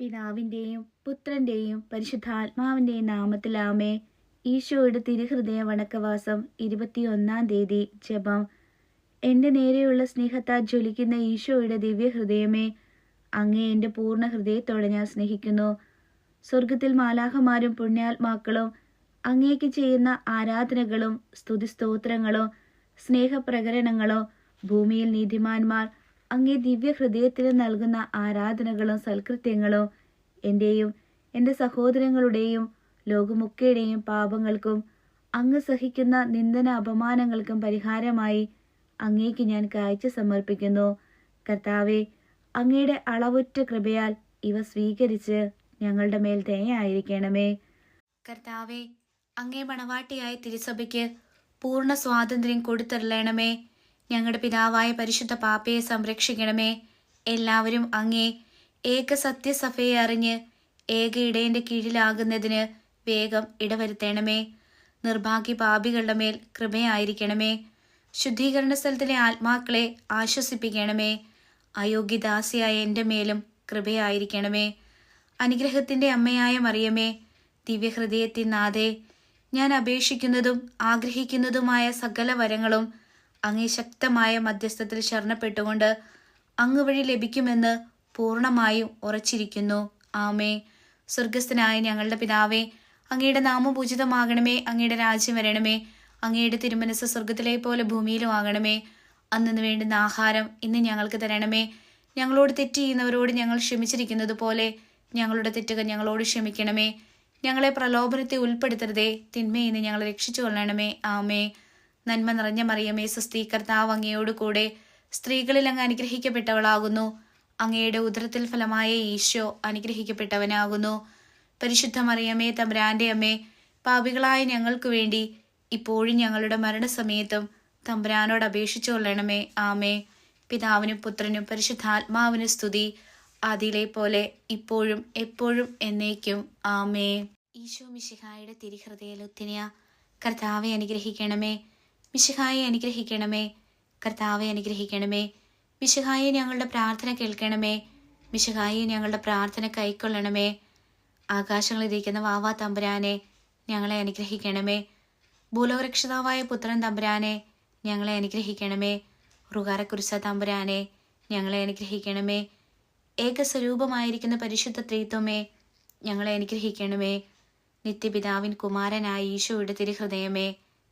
പിതാവിന്റെയും പുത്രന്റെയും പരിശുദ്ധാത്മാവിന്റെയും നാമത്തിലാമേ. ഈശോയുടെ തിരുഹൃദയ വണക്കവാസം ഇരുപത്തിയൊന്നാം തീയതി ജപം. എന്റെ നേരെയുള്ള സ്നേഹത്താൽ ജ്വലിക്കുന്ന ഈശോയുടെ ദിവ്യഹൃദയമേ അങ്ങേ എന്റെ പൂർണ ഹൃദയത്തോടെ ഞാൻ സ്നേഹിക്കുന്നു. സ്വർഗത്തിൽ മാലാഹമാരും പുണ്യാത്മാക്കളും അങ്ങേക്ക് ചെയ്യുന്ന ആരാധനകളും സ്തുതിസ്തോത്രങ്ങളും സ്നേഹപ്രകരണങ്ങളോ ഭൂമിയിൽ നീതിമാന്മാർ അങ്ങേ ദിവ്യഹൃദയത്തിന് നൽകുന്ന ആരാധനകളും സൽകൃത്യങ്ങളും എന്റെയും എന്റെ സഹോദരങ്ങളുടെയും ലോകമൊക്കെയുടെയും പാപങ്ങൾക്കും അങ്ങ് സഹിക്കുന്ന നിന്ദന അപമാനങ്ങൾക്കും പരിഹാരമായി അങ്ങേക്ക് ഞാൻ കാഴ്ച സമർപ്പിക്കുന്നു. കർത്താവെ അങ്ങയുടെ അളവുറ്റ കൃപയാൽ ഇവ സ്വീകരിച്ച് ഞങ്ങളുടെ മേൽ ദയായിരിക്കണമേ കർത്താവെ അങ്ങേ മണവാട്ടിയായ തിരുസഭയ്ക്ക് പൂർണ സ്വാതന്ത്ര്യം കൊടുത്തരളണമേ ഞങ്ങളുടെ പിതാവായ പരിശുദ്ധ പാപ്പയെ സംരക്ഷിക്കണമേ. എല്ലാവരും അങ്ങേ ഏക സത്യസഭയെ അറിഞ്ഞ് ഏക ഇടയന്റെ കീഴിലാകുന്നതിന് വേഗം ഇടവരുത്തേണമേ. നിർഭാഗ്യ പാപികളുടെ മേൽ കൃപയായിരിക്കണമേ. ശുദ്ധീകരണ സ്ഥലത്തിലെ ആത്മാക്കളെ ആശ്വസിപ്പിക്കണമേ. അയോഗ്യദാസിയായ എന്റെ മേലും കൃപയായിരിക്കണമേ. അനുഗ്രഹത്തിന്റെ അമ്മയായ മറിയമേ ദിവ്യഹൃദയത്തിൻ നാഥേ ഞാൻ അപേക്ഷിക്കുന്നതും ആഗ്രഹിക്കുന്നതുമായ സകല വരങ്ങളും അങ്ങേ ശക്തമായ മധ്യസ്ഥത്തിൽ ശരണപ്പെട്ടുകൊണ്ട് അങ്ങ് വഴി ലഭിക്കുമെന്ന് പൂർണമായും ഉറച്ചിരിക്കുന്നു. ആമേ. സ്വർഗസ്ഥനായ ഞങ്ങളുടെ പിതാവേ അങ്ങയുടെ നാമപൂജിതമാകണമേ അങ്ങയുടെ രാജ്യം വരണമേ അങ്ങയുടെ തിരുമനസ് സ്വർഗത്തിലെ പോലെ ഭൂമിയിലും ആകണമേ. അന്നു വേണ്ടുന്ന ആഹാരം ഇന്ന് ഞങ്ങൾക്ക് തരണമേ. ഞങ്ങളോട് തെറ്റ് ചെയ്യുന്നവരോട് ഞങ്ങൾ ക്ഷമിച്ചിരിക്കുന്നത് പോലെ ഞങ്ങളുടെ തെറ്റുകൾ ഞങ്ങളോട് ക്ഷമിക്കണമേ. ഞങ്ങളെ പ്രലോഭനത്തെ ഉൾപ്പെടുത്തരുതേ. തിന്മയിൽ നിന്ന് ഞങ്ങളെ രക്ഷിച്ചു കൊള്ളണമേ ആമേ. നന്മ നിറഞ്ഞ മറിയമേ സ്ത്രീ കർത്താവ് അങ്ങയോട് കൂടെ സ്ത്രീകളിൽ അങ്ങ് അനുഗ്രഹിക്കപ്പെട്ടവളാകുന്നു. അങ്ങയുടെ ഉദരത്തിൽ ഫലമായ ഈശോ അനുഗ്രഹിക്കപ്പെട്ടവനാകുന്നു. പരിശുദ്ധ മറിയമേ തമ്പുരാന്റെ അമ്മേ പാപികളായ ഞങ്ങൾക്ക് വേണ്ടി ഇപ്പോഴും ഞങ്ങളുടെ മരണസമയത്തും തമ്പുരാനോട് അപേക്ഷിച്ചു കൊള്ളണമേ. ആമേ പിതാവിനും പുത്രനും പരിശുദ്ധാത്മാവിനും സ്തുതി. അതിലെ പോലെ ഇപ്പോഴും എപ്പോഴും എന്നേക്കും. ആമേ ഈശോ മിശിഹായുടെ തിരിഹൃദയ ലുത്തിനിയ കർത്താവെ അനുഗ്രഹിക്കണമേ. മിശിഹായെ അനുഗ്രഹിക്കണമേ. കർത്താവെ അനുഗ്രഹിക്കണമേ. മിശിഹായെ ഞങ്ങളുടെ പ്രാർത്ഥന കേൾക്കണമേ. മിശിഹായെ ഞങ്ങളുടെ പ്രാർത്ഥന കൈക്കൊള്ളണമേ. ആകാശങ്ങളിരിക്കുന്ന വാവാ തമ്പുരാനെ ഞങ്ങളെ അനുഗ്രഹിക്കണമേ. ഭൂലോകരക്ഷിതാവായ പുത്രൻ തമ്പുരാനെ ഞങ്ങളെ അനുഗ്രഹിക്കണമേ. റുകാരക്കുരിശ തമ്പുരാനെ ഞങ്ങളെ അനുഗ്രഹിക്കണമേ. ഏകസ്വരൂപമായിരിക്കുന്ന പരിശുദ്ധ ത്രീത്വമേ ഞങ്ങളെ അനുഗ്രഹിക്കണമേ. നിത്യപിതാവിൻ കുമാരനായ ഈശോയുടെ തിരുഹൃദയമേ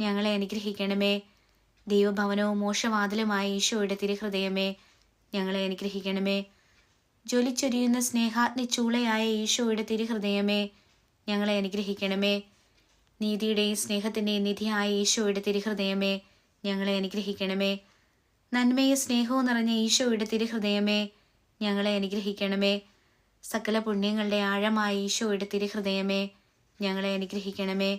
ഞങ്ങളെ അനുഗ്രഹിക്കണമേ. ദൈവഭവനവും മോശവാതിലുമായ ഈശോയുടെ തിരുഹൃദയമേ ഞങ്ങളെ അനുഗ്രഹിക്കണമേ. ജ്വലിച്ചൊരിയുന്ന സ്നേഹാഗ്നി ചൂളയായ ഈശോയുടെ തിരുഹൃദയമേ ഞങ്ങളെ അനുഗ്രഹിക്കണമേ. നീതിയുടെയും സ്നേഹത്തിന്റെയും നിധിയായ ഈശോയുടെ തിരുഹൃദയമേ ഞങ്ങളെ അനുഗ്രഹിക്കണമേ. നന്മയും സ്നേഹവും നിറഞ്ഞ ഈശോയുടെ തിരുഹൃദയമേ ഞങ്ങളെ അനുഗ്രഹിക്കണമേ. സകല പുണ്യങ്ങളുടെ ആഴമായ ഈശോയുടെ തിരുഹൃദയമേ ഞങ്ങളെ അനുഗ്രഹിക്കണമേ.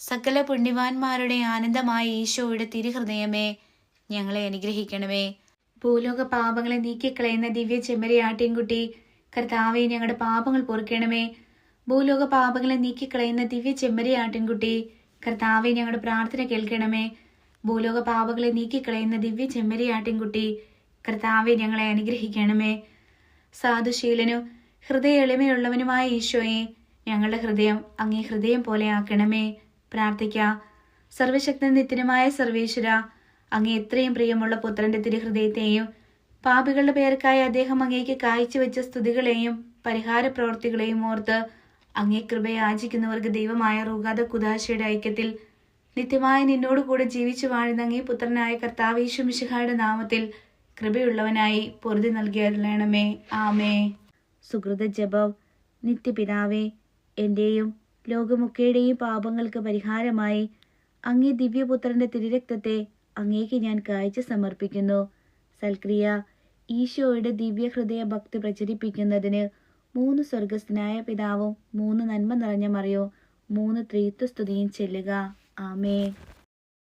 സകല പുണ്യവാന്മാരുടെ ആനന്ദമായ ഈശോയുടെ തിരുഹൃദയമേ ഞങ്ങളെ അനുഗ്രഹിക്കണമേ. ഭൂലോക പാപങ്ങളെ നീക്കിക്കളയുന്ന ദിവ്യ ചെമ്മരിയാട്ടിൻകുട്ടി കർത്താവെ ഞങ്ങളുടെ പാപങ്ങൾ പൊറുക്കണമേ. ഭൂലോക പാപങ്ങളെ നീക്കിക്കളയുന്ന ദിവ്യ ചെമ്മരിയാട്ടിൻകുട്ടി കർത്താവെ ഞങ്ങളുടെ പ്രാർത്ഥന കേൾക്കണമേ. ഭൂലോക പാപങ്ങളെ നീക്കിക്കളയുന്ന ദിവ്യ ചെമ്മരിയാട്ടിൻകുട്ടി കർത്താവെ ഞങ്ങളെ അനുഗ്രഹിക്കണമേ. സാധുശീലനും ഹൃദയ എളിമയുള്ളവനുമായ ഈശോയെ ഞങ്ങളുടെ ഹൃദയം അങ്ങേ ഹൃദയം പോലെ ആക്കണമേ. പ്രാർത്ഥിക്കാം. സർവശക്തൻ നിത്യനുമായ സർവേശ്വര അങ്ങേ എത്രയും പ്രിയമുള്ള പുത്രന്റെ തിരുഹൃദയത്തെയും പാപികളുടെ പേർക്കായി അദ്ദേഹം അങ്ങേക്ക് കാഴ്ചവെച്ച സ്തുതികളെയും പരിഹാര പ്രവർത്തികളെയും ഓർത്ത് അങ്ങേ കൃപയാചിക്കുന്നവർക്ക് ദൈവമായ റുഗാദ കുദാശയുടെ ഐക്യത്തിൽ നിത്യമായി നിന്നോട് കൂടെ ജീവിച്ചു വാഴുന്ന അങ്ങേ പുത്രനായ കർത്താവേശു മിശിഹായുടെ നാമത്തിൽ കൃപയുള്ളവനായി പൊറുതി നൽകിയരുളണമേ ആമേ സുഹൃത ജപം നിത്യപിതാവേ എന്റെയും ലോകമൊക്കെയുടെയും പാപങ്ങൾക്ക് പരിഹാരമായി അങ്ങേ ദിവ്യപുത്രന്റെ തിരുരക്തത്തെ അങ്ങേക്ക് ഞാൻ കാഴ്ച സമർപ്പിക്കുന്നു. സൽക്രിയ ഈശോയുടെ ദിവ്യഹൃദയ ഭക്തി പ്രചരിപ്പിക്കുന്നതിന് മൂന്ന് സ്വർഗസ്ഥനായ പിതാവും മൂന്ന് നന്മ നിറഞ്ഞ മറിയോ മൂന്ന് ത്രീത്വസ്തുതിയും ചെല്ലുക. ആമേ